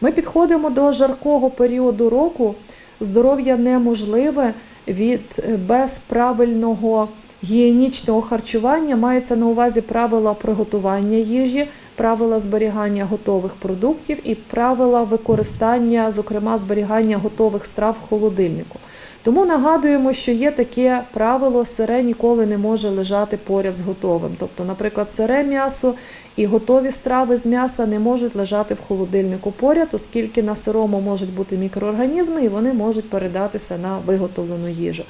Ми підходимо до жаркого періоду року. Здоров'я неможливе від е, без правильного гігієнічного харчування. Мається на увазі правила приготування їжі, правила зберігання готових продуктів і правила використання, зокрема зберігання готових страв в холодильнику. Тому нагадуємо, що є таке правило: сире ніколи не може лежати поряд з готовим. Тобто, наприклад, сире м'ясо і готові страви з м'яса не можуть лежати в холодильнику поряд, оскільки на сирому можуть бути мікроорганізми і вони можуть передатися на виготовлену їжу.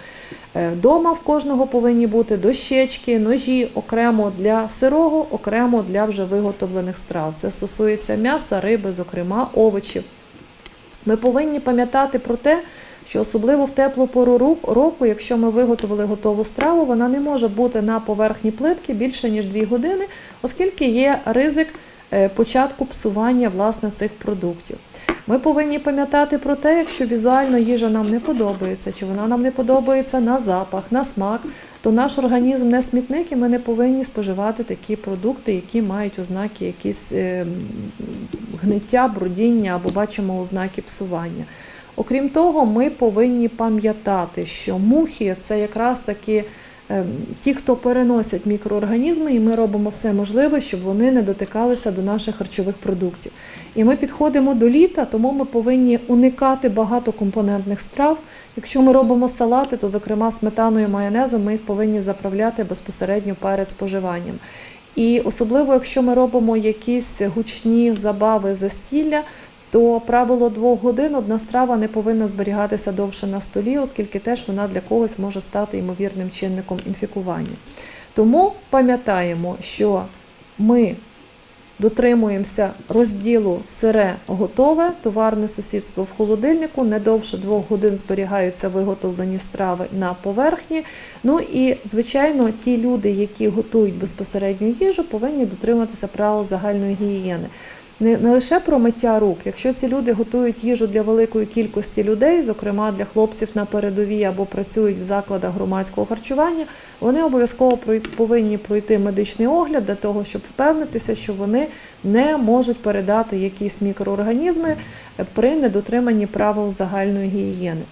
Е, Дома в кожного повинні бути дощечки, ножі окремо для сирого, окремо для вже виготовлених страв. Це стосується м'яса, риби, зокрема овочів. Ми повинні пам'ятати про те, що особливо в теплу пору року, якщо ми виготовили готову страву, вона не може бути на поверхні плитки більше ніж 2 години, оскільки є ризик початку псування власне цих продуктів. Ми повинні пам'ятати про те, якщо візуально їжа нам не подобається, чи вона нам не подобається на запах, на смак, то наш організм не смітник, і ми не повинні споживати такі продукти, які мають ознаки якісь е, гниття, брудіння або бачимо ознаки псування. Окрім того, ми повинні пам'ятати, що мухи це якраз таки ем, ті, хто переносять мікроорганізми, і ми робимо все можливе, щоб вони не дотикалися до наших харчових продуктів. І ми підходимо до літа, тому ми повинні уникати багатокомпонентних страв. Якщо ми робимо салати, то зокрема сметаною майонезом ми їх повинні заправляти безпосередньо перед споживанням. І особливо, якщо ми робимо якісь гучні забави застілля, то правило двох годин одна страва не повинна зберігатися довше на столі, оскільки теж вона для когось може стати ймовірним чинником інфікування. Тому пам'ятаємо, що ми дотримуємося розділу сире готове, товарне сусідство в холодильнику, не довше двох годин зберігаються виготовлені страви на поверхні. Ну і, звичайно, ті люди, які готують безпосередню їжу, повинні дотримуватися правил загальної гігієни. Не, не лише про миття рук. Якщо ці люди готують їжу для великої кількості людей, зокрема для хлопців на передовій або працюють в закладах громадського харчування, вони обов'язково повинні пройти медичний огляд для того, щоб впевнитися, що вони не можуть передати якісь мікроорганізми при недотриманні правил загальної гігієни.